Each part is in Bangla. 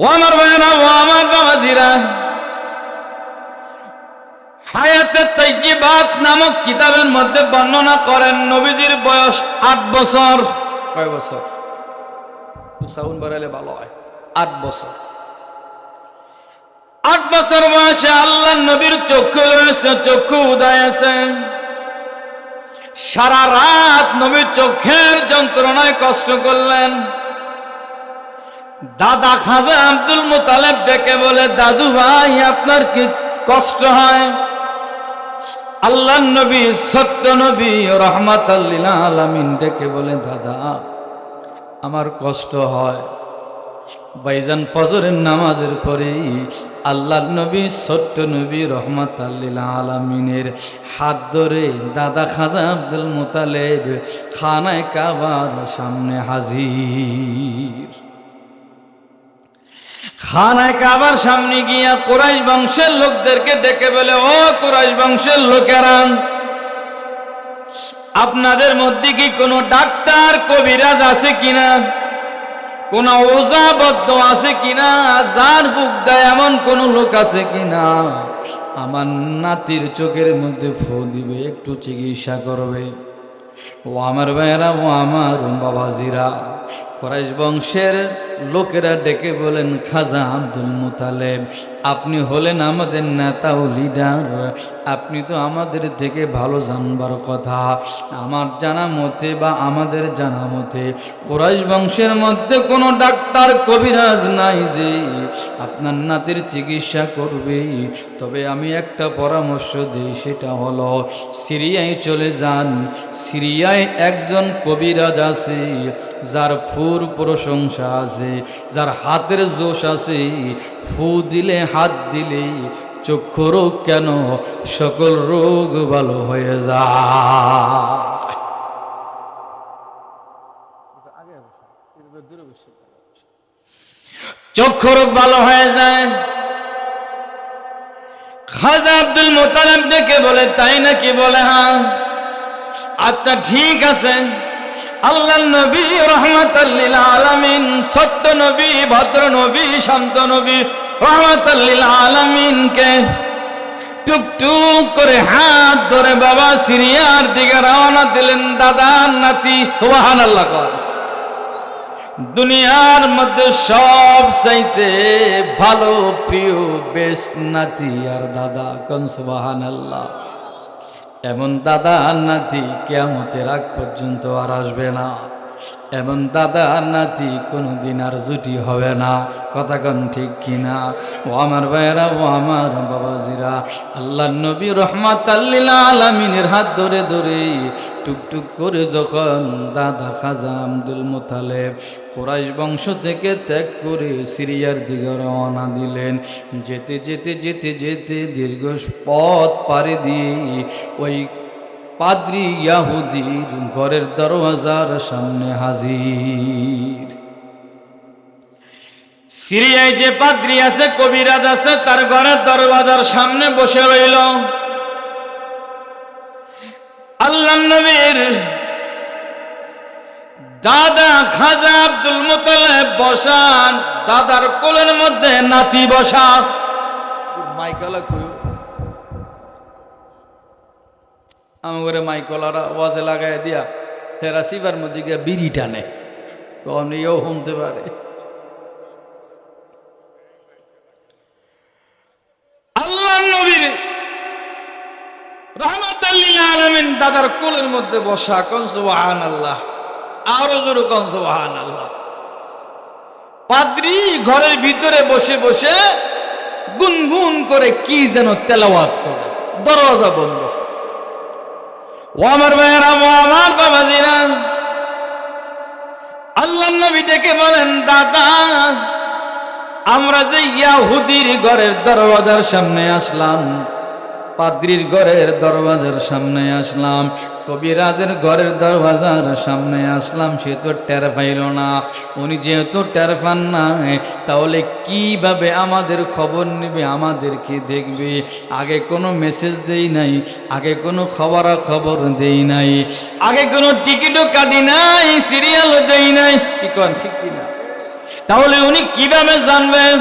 ও আমার ও আমার বাবাজিরা হায়াতে তাইজিবাত নামক কিতাবের মধ্যে বর্ণনা করেন নবীজির বয়স আট বছর। কয় বছর? সাউন্ড বাড়াইলে ভালো হয়। আট বছর। আট বছর বয়সে আল্লাহ নবীর চক্ষু রয়েছে চক্ষু উদয় আছে। সারা রাত নবীর চোখের যন্ত্রণায় কষ্ট করলেন। দাদা খাজা আব্দুল মোতালেব ডেকে বলে, দাদু ভাই, আপনার কি কষ্ট হয়? আল্লাহ নবী, সত্য নবী রহমাত আলামিন ডেকে বলে, দাদা, আমার কষ্ট হয়। বাইজান ফজরের নামাজের পরে আল্লাহ নবী, সত্য নবী রহমাত আলামিনের হাত ধরে দাদা খাজা আব্দুল মোতালেব খানায় কাবার সামনে হাজির। খানায় কাবার সামনে গিয়া কোরাইশ বংশের লোকদেরকে ডেকে বলে, ও কোরাইশ বংশের লোকেরা, আপনাদের মধ্যে কি কোনো ডাক্তার, কবিরাজ আছে কিনা? কোন ওজাবদ্ধ আছে কিনা? যার বুক দেয় এমন কোন লোক আছে কিনা? আমার নাতির চোখের মধ্যে ফু দিবে, একটু চিকিৎসা করবে। ও আমার ভাইয়েরা, ও আমার বাবাজিরা খরাইশ বংশের লোকেরা ডেকে বলেন খাজা আব্দুল মুতালেব। আপনি হলেন আমাদের নেতা ও লিডার আপনি তো আমাদের থেকে ভালো জানবার কথা। আমার জানা মতে বা আমাদের জানা মতে কোরাইশ বংশের মধ্যে কোনো ডাক্তার কবিরাজ নাই যে আপনার নাতির চিকিৎসা করবে। তবে আমি একটা পরামর্শ দিই, সেটা হলো সিরিয়ায় চলে যান। সিরিয়ায় একজন কবিরাজ আছে, যার ফুর প্রশংসা আছে, যার হাতের জোশ আছে। ফু দিলে হাত দিলেই চক্ষু রোগ কেন? সকল রোগ ভালো হয়ে যায়। চক্ষু রোগ ভালো হয়ে যায়। খাজা আব্দুল মোতালেব ডেকে বলে, তাই নাকি বলে হ্যাঁ? আচ্ছা ঠিক আছে। আল্লাহ নবী রহমতাল্লিল আলামিন, সত্য নবী, ভদ্র নবী, শান্ত নবী আলামিনকে টুকটুক করে হাত ধরে বাবা সিরিয়ার দিকে রওনা দিলেন, দাদা, নাতি সোহান আল্লাহ দুনিয়ার মধ্যে সব চাইতে ভালো, প্রিয় বেস্ট নাতি আর দাদা, কন সোহান আল্লাহ এমন দাদা, নাতি কেমতের আগ পর্যন্ত আর আসবে না। এমন দাদা নাতি কোনোদিন আর জুটি হবে না। কথা কন ঠিক কিনা? ও আমার ভাইয়েরা, ও আমার বাবাজিরা, আল্লাহ নবী রহমাত আল্লিলা আলামিনের হাত ধরে ধরে টুকটুক করে যখন দাদা খাজা আব্দুল মোতালেব কোরাইশ বংশ থেকে ত্যাগ করে সিরিয়ার দিকে রওনা দিলেন, যেতে যেতে যেতে যেতে দীর্ঘ পথ পাড়ি দিয়ে ওই পাদ্রি ইয়াহুদির ঘরের দরওয়াজার সামনে হাজির। সিরিয়ায় যে পাদ্রি আছে, কবিরাজ আছে, তার ঘরের দরওয়াজার সামনে বসে রইল। আল্লাহ নবীর দাদা খাজা আব্দুল মুতালেব বসান, দাদার কোলের মধ্যে নাতি বসা। মাইকালা কই আমি করে মাইকলারা ওয়াজে লাগাই দিয়া হেরা শিবার মধ্যে গিয়া বিড়ি টানে। এও শুনতে পারে। দাদার কোলের মধ্যে বসা কনসুবাহান আল্লাহ আরও জোর কনসুবাহান আল্লাহ পাদ্রি ঘরের ভিতরে বসে বসে গুনগুন করে কি যেন তেলাওয়াত করে। দরজা বন্ধ। আমার ভাইয়েরা ও আমার বাবাজিরা। আল্লাহ নবী ডেকে বলেন, দাদা, আমরা যে ইয়াহুদির ঘরের দরওয়াজার সামনে আসলাম পাদ্রির ঘরের দরওয়াজার সামনে আসলাম। কবিরাজের ঘরের দরওয়াজার সামনে আসলাম, সে তো টের পাইল না। উনি যেহেতু টের পান নাই, তাহলে কীভাবে আমাদের খবর নেবে, আমাদেরকে দেখবে? আগে কোনো মেসেজ দেই নাই, আগে কোনো খবর খবর দেই নাই, আগে কোনো টিকিটও কাটি নাই সিরিয়ালও দেই নাই। কি কন, ঠিক কিনা? তাহলে উনি কীভাবে জানবেন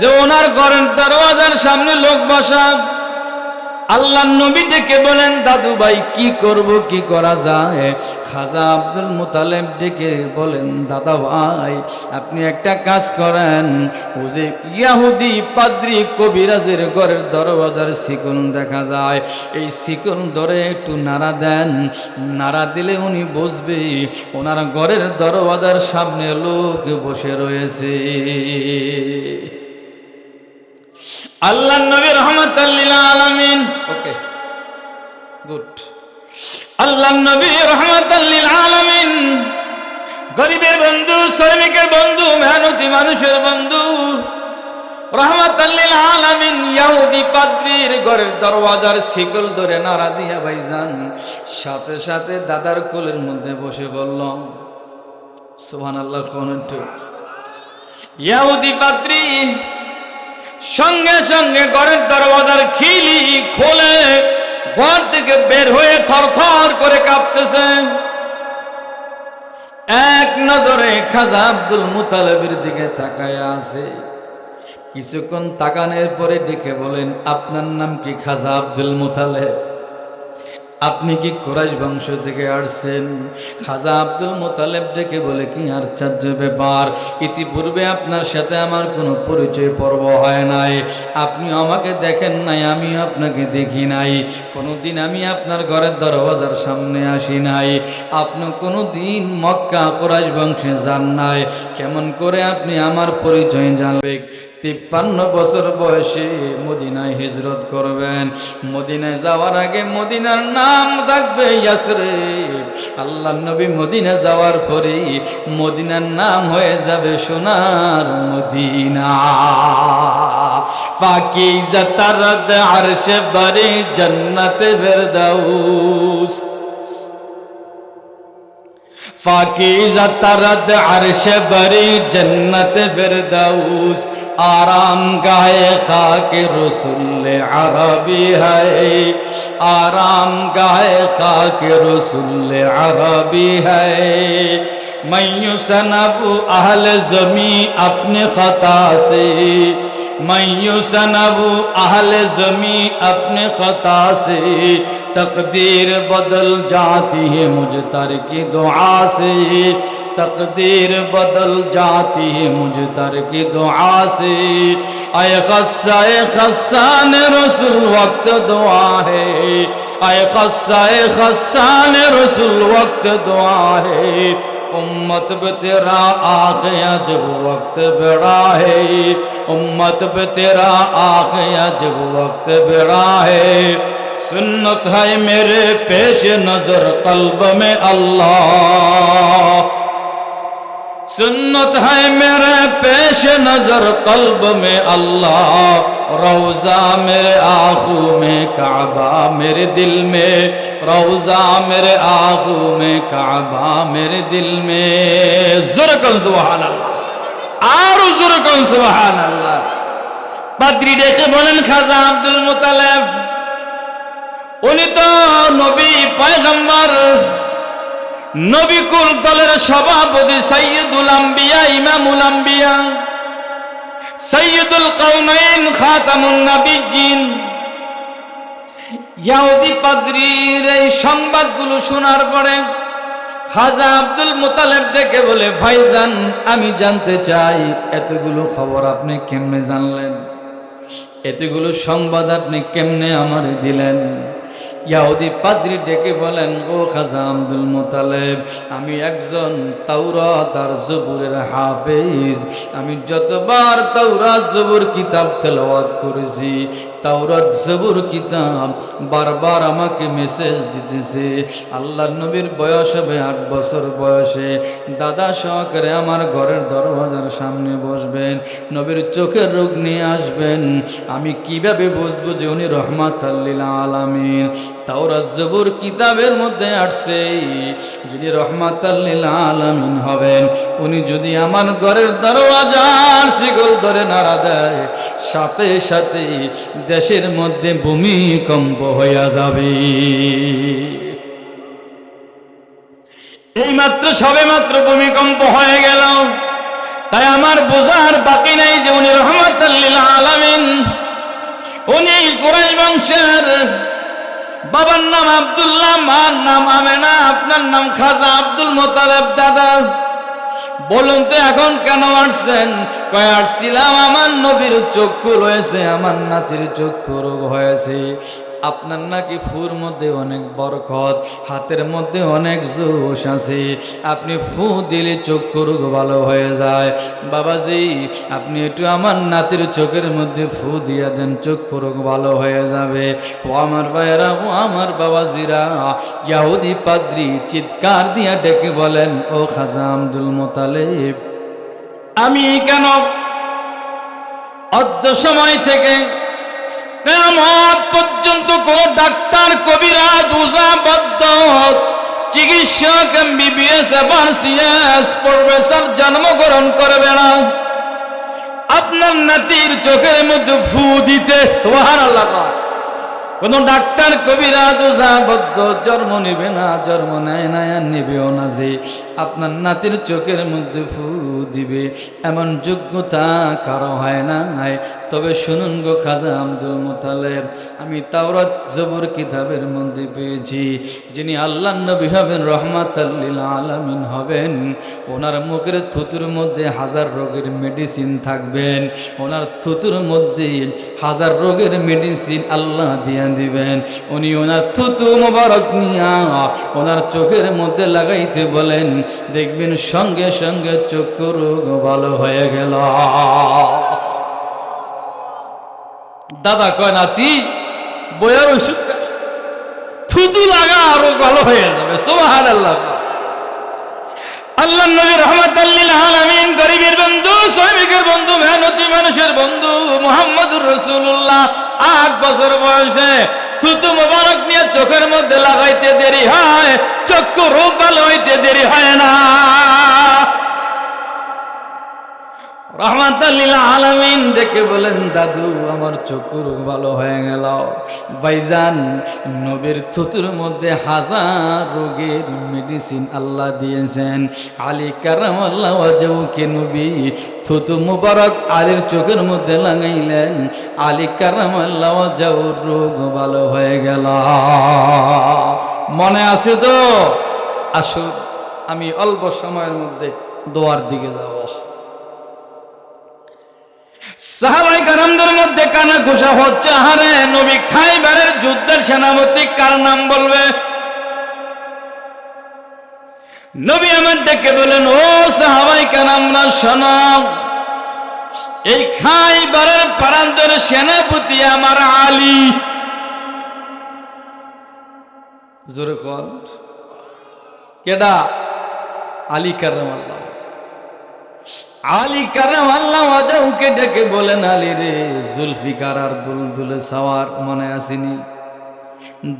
যে ওনার ঘরের দরওয়াজার সামনে লোক বসা? আল্লাহ নবী ডেকে বলেন, দাদু ভাই, কি করব, কি করা যায়? খাজা আব্দুল মুতালেব ডেকে বলেন, দাদা ভাই, আপনি একটা কাজ করেন। ও যে ইয়াহুদি পাদ্রি কবিরাজের ঘরের দরওয়াজার শিকল দেখা যায়। এই শিকল ধরে একটু নাড়া দেন। নাড়া দিলে উনি বসবে ওনার ঘরের দরওয়াজার সামনে লোক বসে রয়েছে। আল্লাহ নবী রহমতাল্লিল আলামিন। ওকে গুড আল্লাহ নবী রহমতাল্লিল আলামিন। গরিবের বন্ধু শ্রমিকের বন্ধু মেহনতি মানুষের বন্ধু। রহমতাল্লিল আলামিন ইয়াহুদি পাদ্রির ঘরের দরওয়াজার শিকল ধরে নাড়া দিয়া ভাইজান সাথে সাথে দাদার কোলের মধ্যে বসে বলল সুবহানাল্লাহ কোন ইয়াহুদি পাদ্রী সঙ্গে সঙ্গে ঘরের দরওয়াজার খিলি খোলে, ঘর থেকে বের হয়ে থরথর করে কাঁপতেছে। এক নজরে খাজা আব্দুল মুতালেবের দিকে তাকায় আছে। কিছুক্ষণ তাকানের পরে ডেকে বলেন, আপনার নাম কি খাজা আব্দুল মুতালেব? আপনি কি কোরাইশ বংশ থেকে আসছেন? খাজা আব্দুল মোতালেব ডেকে বলে, কি আশ্চর্য ব্যাপার, ইতিপূর্বে আপনার সাথে আমার কোনো পরিচয় পর্ব হয় নাই। আপনি আমাকে দেখেন নাই আমি আপনাকে দেখি নাই। কোনোদিন আমি আপনার ঘরের দরওয়াজার সামনে আসি নাই। আপনি কোনো দিন মক্কা কোরাইশ বংশে যান নাই। কেমন করে আপনি আমার পরিচয় জানবেন? তিপ্পান্ন বছর বয়সে মদিনায় হিজরত করবেন। মদিনায় যাওয়ার আগে মদিনার নাম থাকবে ইয়াসরে আল্লাহ নবী মদিনা যাওয়ার পরে মদিনার নাম হয়ে যাবে সোনার মদিনা। পাকি যার আরশে বারে জন্নতে ফেরদাউস। ফাঁকি জতারদ আরশে বারে জন্নতে ফেরদাউস। आराम गाए खाक रसुल अरबी है। आराम गाए खाक रसुल अरबी है। मैं सनबू अहल जमी अपने खता से। मैं सनबू अहल जमी अपने खता से। तकदीर बदल जाती है मुझ तर की दुआ से। تقدیر بدل جاتی ہے مجھ در کی دعا سے اے خصہ اے خصان رسول وقت دعا ہے اے خصہ اے خصان رسول وقت دعا ہے امت پہ تیرا آخ جب وقت بڑا ہے امت پہ تیرا آخ جب وقت بڑا ہے سنت ہے میرے پیش نظر قلب میں اللہ सुन्नत है मेरे पेश नजर कल्ब में अल्लाह रोजा मेरे आंखों में काबा मेरे दिल में रोजा मेरे आंखों में काबा मेरे दिल में जुरकन सुबहान अल्लाह और जुरकन सुबहान अल्लाह পাদ্রি ডেকে বলেন খাজা আব্দুল মুতালেব উনি তো নবী পয়গম্বর নবী কুল দলের সভাপতি? সৈয়দুল আম্বিয়া, ইমামুল আম্বিয়া। সৈয়দুল কৌনাইন খাতামুন নবীজিন ইয়াহুদি পাদ্রির এই সংবাদগুলো শোনার পরে খাজা আব্দুল মুতালেব দেখে বলে ভাইজান আমি জানতে চাই, এতগুলো খবর আপনি কেমনে জানলেন? এতগুলো সংবাদ আপনি কেমনে আমারে দিলেন? ইয়াহুদি পাদ্রি ডেকে বলেন, ও খাজা আব্দুল মোতালেব, আমি একজন তাওরাত আর জবুরের হাফেজ। আমি যতবার তাওরাত, জবুর কিতাব তেলাওয়াত করেছি তাওরাত জবুর কিতাব, বারবার আমাকে মেসেজ দিতেছে। আল্লাহ নবীর বয়স হবে আট বছর বয়সে। দাদা সহকারে আমার ঘরের দরওয়াজার সামনে বসবেন, নবীর চোখের রোগ নিয়ে আসবেন। আমি কীভাবে বুঝব যে উনি রহমাত আল্লিল আলামিন? তাওরাত জবুর কিতাবের মধ্যে আসছে যদি রহমাত আল্লিল আলামিন হবেন, উনি যদি আমার ঘরের দরওয়াজার শিকল ধরে নাড়া দেয়, সাথে সাথে দেশের মধ্যে ভূমিকম্প হইয়া যাবে। এই মাত্র সবে মাত্র ভূমিকম্প হয়ে গেল। তাই আমার বোঝার বাকি নাই যে উনি রহমতাল্লিল আলামিন। উনি কুরাইশ বংশের বাবার নাম আব্দুল্লাহ, মার নাম আমেনা, আপনার নাম খাজা আব্দুল মোতালেব দাদা। বলুন তো এখন কেন আসছেন? কয়, আসছিলাম আমার নবীর চক্ষু রয়েছে, আমার নাতির চক্ষু রোগ হয়েছে। আপনার নাকি ফুর মধ্যে অনেক বরকত, হাতের মধ্যে অনেক জোশ আছে। আপনি ফু দিলে চক্ষু রোগ ভালো হয়ে যায়। বাবাজি, আপনি একটু আমার নাতির চোখের মধ্যে ফু দিয়ে দেন, চক্ষু রোগ ভালো হয়ে যাবে। ও আমার ভাইয়েরা, ও আমার বাবাজিরা, ইয়াহুদি পাদ্রি চিৎকার দিয়া ডেকে বলেন, ও খাজা আব্দুল মোতালেব, আমি কেন অর্ধ সময় থেকে কেমন পর্যন্ত কোন ডাক্তার, কবিরাজ, উজাবদ্ধ, চিকিৎসক, এমবিবিএস এবং সিএস প্রফেসর জন্মগ্রহণ করবে না। আপনার নাতির চোখের মধ্যে ফু দিতে সোহার আল্লাহ কোন ডাক্তার, কবিরাজ ওঝাবদ্ধ জন্ম নিবে না, জন্ম নেয় না, আর নিবেও না যে আপনার নাতির চোখের মধ্যে ফু দিবে। এমন যোগ্যতা কারও হয় না তবে শুনুন গো খাজা আব্দুল মোতালেব, আমি তাওরাত জবর কিতাবের মধ্যে পেয়েছি, যিনি আল্লাহ নবী হবেন রহমাত আলামিন হবেন। ওনার মুখের থুতুর মধ্যে হাজার রোগের মেডিসিন থাকবেন। ওনার থুতুর মধ্যে হাজার রোগের মেডিসিন আল্লাহ দিয়া দিবেন। উনি ওনার থুতু মোবারক নিয়া ওনার চোখের মধ্যে লাগাইতে বলেন, দেখবেন সঙ্গে সঙ্গে চক্ষু রোগ ভালো হয়ে গেল। দাদা কয়, নাতি, বইয়ের ওষুধ। থুতু লাগা আরও ভালো হয়ে যাবে সোহার আল্লাহ আল্লাহ নবী রহমতাল্লিল আলামিন, গরিবের বন্ধু, শ্রমিকের বন্ধু, মেহনতি মানুষের বন্ধু মোহাম্মদুর রসুল্লাহ আট বছর বয়সে থুতু মোবারক নিয়ে চোখের মধ্যে লাগাইতে দেরি হয়, চক্ষু রোগ ভালো হইতে দেরি হয় না। আলামিন দেখে বলেন, দাদু, আমার চক্ষু রোগ ভালো হয়ে গেল। ভাইজান, নবীর থুতুর মধ্যে হাজার রোগের মেডিসিন আল্লাহ দিয়েছেন। আলী কারাম আল্লাহ কে নবী থুতু মুবারক আলীর চোখের মধ্যে লাগাইলেন। আলী কারাম আল্লাহ যাউর রোগ ভালো হয়ে গেল। মনে আছে তো? আসুন, আমি অল্প সময়ের মধ্যে দোয়ার দিকে যাব। সাহাবাই কারামদের মধ্যে কানা ঘোষা হচ্ছে নবী খাইবারের যুদ্ধের সেনাপতি কার নাম বলবে? নবী আমার ডেকে বলেন ও সাহাবাই কারামরা, শোনো, এই খাইবারের সেনাপতি আমার আলী। জোরে কেডা? আলী আল্লাহ আলী কারাম আল্লাহ ডেকে বলেন, আলী রে জুলফিকার আর দুলদুলে সাওয়ার মনে আসেনি?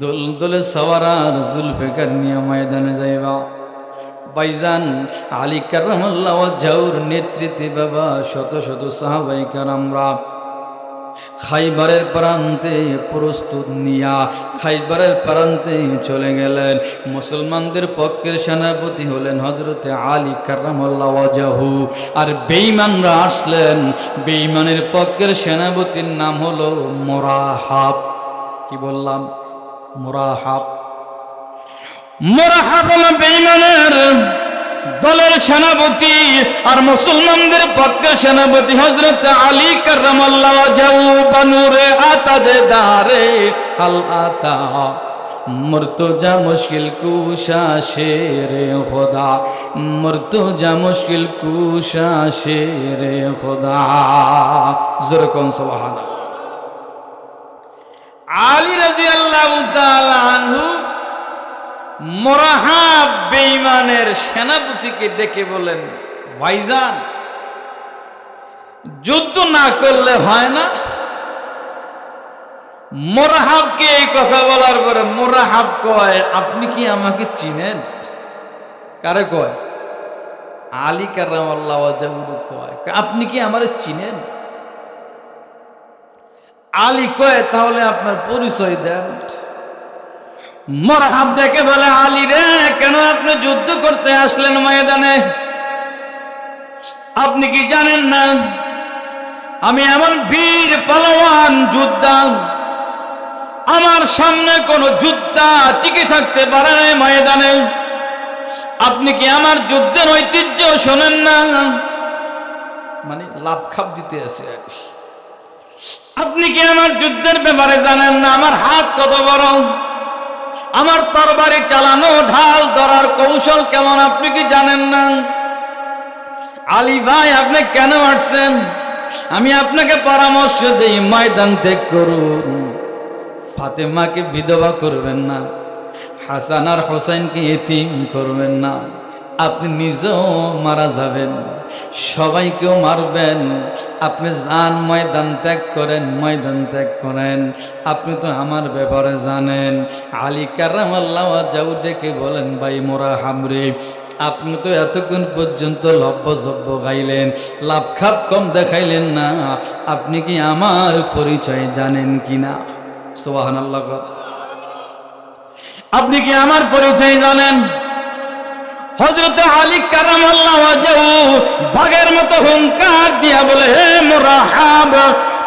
দুলদুলে সাওয়ার আর জুলফিকার নিয়ে ময়দানে যাইবা? বাইজান আলী কারাম আল্লাহ নেতৃত্বে বাবা শত শত সাহাবাই কারামরা খাইবারের প্রান্তে প্রস্তুত নিয়া খাইবারের প্রান্তে চলে গেলেন। মুসলমানদের পক্ষের সেনাপতি হলেন হজরতে আলী কার্রামু আর বেইমানরা আসলেন। বেইমানের পক্ষের সেনাপতির নাম হলো মোরাহাব। কি বললাম? মোরাহাব। মোরাহাব হলো দলের সেনাপতি আর মুসলমানদের পক্ষে সেনাপতি হজরত আলী কারামাল্লাহ যাও বানুরে দারে হাল আতা, মর্তজা মুশকিল কুশা শেরে খোদা, মর্তজা মুশকিল কুশা শেরে খোদা। যেরকম সুবহান আলী রাদিয়াল্লাহু তাআলা আনহু মোরাহাব বেঈমানের সেনাপতিকে ডেকে বলেন, ভাইজান, যুদ্ধ না করলে হয় না? মোরাহাবকে এই কথা বলার পরে মোরাহাব কয়, আপনি কি আমাকে চিনেন? কারে কয়? আলী কারাম আল্লাহ কয় আপনি কি আমারে চিনেন? আলী কয়, তাহলে আপনার পরিচয় দেন। মরহাব দেখে বলে, আলী রে, কেন আপনি যুদ্ধ করতে আসলেন ময়দানে? আপনি কি জানেন না? আমি এমন বীর পালোয়ান যোদ্ধা। আমার সামনে কোন যোদ্ধা টিকে থাকতে পারে না ময়দানে। আপনি কি আমার যুদ্ধের ঐতিহ্য শোনেন না? মানে লাভ খাপ দিতে আছে আর আপনি কি আমার যুদ্ধের ব্যাপারে জানেন না? আমার হাত কত বড়? আমার তরবারি চালানো, ঢাল ধরার কৌশল কেমন আপনি কি জানেন না? আলী ভাই, আপনি কেন আসছেন? আমি আপনাকে পরামর্শ দিই, ময়দান ত্যাগ করুন। ফাতেমাকে বিধবা করবেন না, হাসান আর হোসেনকে এতিম করবেন না। আপনি নিজেও মারা যাবেন। সবাইকেও মারবেন। আপনি যান ময়দান ত্যাগ করেন, ময়দান ত্যাগ করেন। আপনি তো আমার ব্যাপারে জানেন। আলী কারাম আল্লাহ যাও ডেকে বলেন, ভাই মোরা হামরে আপনি তো এতক্ষণ পর্যন্ত লব্যজব্য গাইলেন, লাভ খাপ কম দেখাইলেন না। আপনি কি আমার পরিচয় জানেন কি না? সোহান আল্লাহ আপনি কি আমার পরিচয় জানেন? হজরত আলী কারাম ভাগের মতো হুঙ্কার দিয়া বলে, হে মোরাহাব,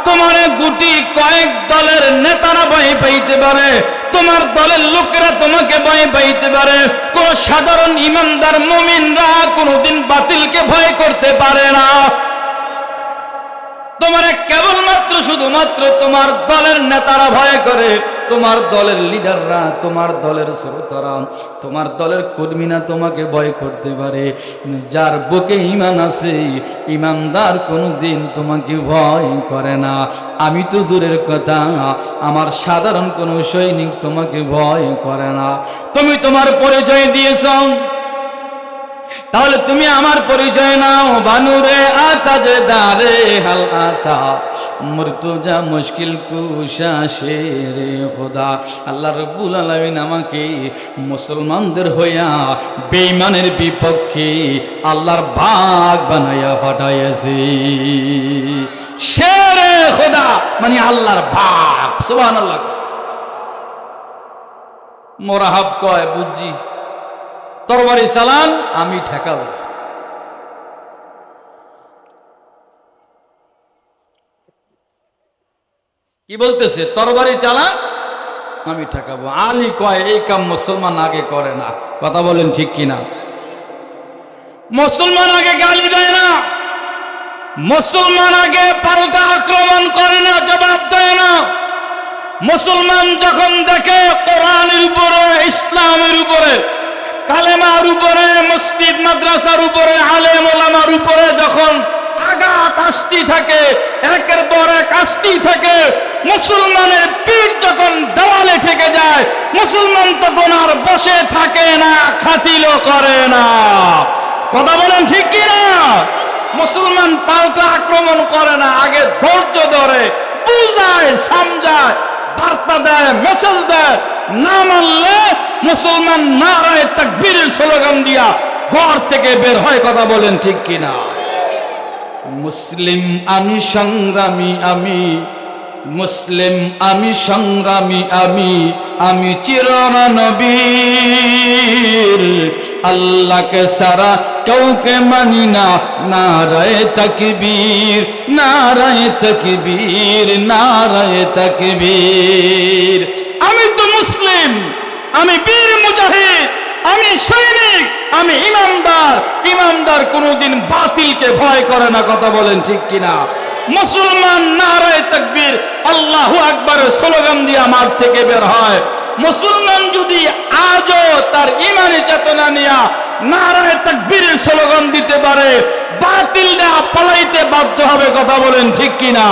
তোমার গুটি কয়েক দলের নেতারা ভয় পাইতে পারে, তোমার দলের লোকেরা তোমাকে ভয় পাইতে পারে, কোন সাধারণ ইমানদার মুমিনরা কোনোদিন বাতিলকে ভয় করতে পারে না। তোমার কেবলমাত্র শুধুমাত্র তোমার দলের নেতারা ভয় করে তোমার দলের লিডাররা, তোমার দলের শ্রোতারা, তোমার দলের কর্মীরা তোমাকে ভয় করতে পারে। যার বুকে ইমান আছে, ইমানদার কোনো দিন তোমাকে ভয় করে না। আমি তো দূরের কথা, আমার সাধারণ কোনো সৈনিক তোমাকে ভয় করে না। তুমি তোমার পরিচয় দিয়েছ। তাহলে তুমি আমার পরিচয় নাও, বানুরে আতা যে দারে হাল আতা। মৃত্যুজা মুশকিল কুশা শেরে খোদা। আল্লাহ রব্বুল আলমিন আমাকে মুসলমানদের হইয়া বেইমানের বিপক্ষে আল্লাহর বাঘ বানাইয়া ফাটাইয়াছে। শেরে খোদা মানে আল্লাহর বাঘ সুবহান আল্লাহ মোরাহাব কয়, বুঝছি। তরবারি চালান আমি ঠেকাবো। কি বলতেছে? তরবারি চালান, আমি ঠেকাবো। আলী কয়, এই কাম মুসলমান আগে করে না। কথা বলেন ঠিক কিনা? মুসলমান আগে গালি দেয় না। মুসলমান আগে পারতা আক্রমণ করে না, জবাব দেয় না। মুসলমান যখন দেখে কোরআনের উপরে, ইসলামের উপরে কালেমার উপরে, মসজিদ, মাদ্রাসার উপরে, আলেম ওলামার উপরে যখন আঘাত, আসতি থাকে, একের পর এক থাকে, মুসলমানের পিঠ যখন দেওয়ালে ঠেকে যায়, মুসলমান তখন আর বসে থাকে না করে না। কথা মুসলমান পাল্টা আক্রমণ করে না, আগে ধৈর্য ধরে, বুঝায় সমঝায় বার্তা দেয় মেসেজ দেয় না মানলে মুসলমান নারায় তাকবীরের স্লোগান দিয়া ঘর থেকে বের হয় কথা বলেন ঠিক কিনা? মুসলিম আমি, সংগ্রামী আমি, মুসলিম আমি, সংগ্রামী আমি আমি চিরনবীর। আল্লাহকে সারা কাউকে মানি না, নারায় তকবীর নারায় তকবীর নারায় তকবীর। আমি বীর মুজাহিদ, আমি সৈনিক, আমি ইমামদার। ইমামদার কোনোদিন বাতিলকে ভয় করে না, কথা বলেন ঠিক কিনা? মুসলমান নারায় তকবীর, আল্লাহু আকবরের স্লোগান দিয়ে আমার থেকে বের হয়। মুসলমান যদি আজও তার ইমানি চেতনা নিয়া নারায় তকবীরের স্লোগান দিতে পারে, বাতিল না পালাইতে বাধ্য হবে, কথা বলেন ঠিক কিনা?